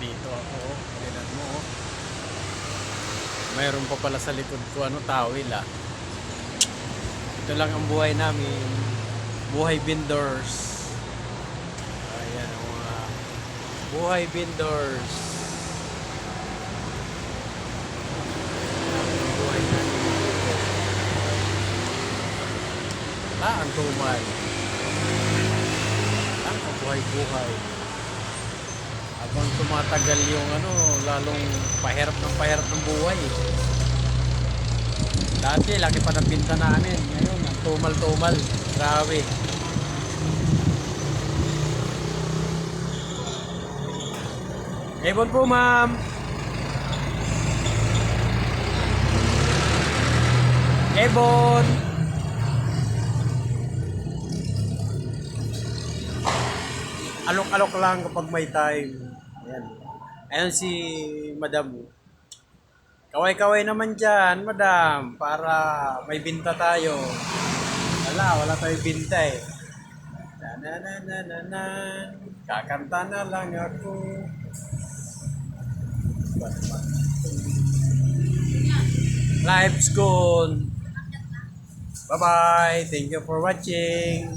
Nandito ako. Tignan mo. oh. Mayroon pa pala sa likod ko ano tawil ah. Ito lang ang buhay namin. Buhay vendors. Ayan ang mga buhay vendors. Buhay namin. Ah, ang tumal. Ang kabuhay-buhay. Habang tumatagal yung ano, lalong pahirap ng pahirap ng buhay. Dati, laki pa ng pinta namin. Ngayon, ang tumal-tumal. Grabe. Ebon po, ma'am. Ebon. Alok-alok lang kapag may time. Ayan. Ayan si Madam. Kaway-kaway naman dyan, Madam. Para may binta tayo. Wala, wala tayong binta eh. Na na na na na na. Kakanta na lang ako. Life's gone. Bye-bye. Thank you for watching.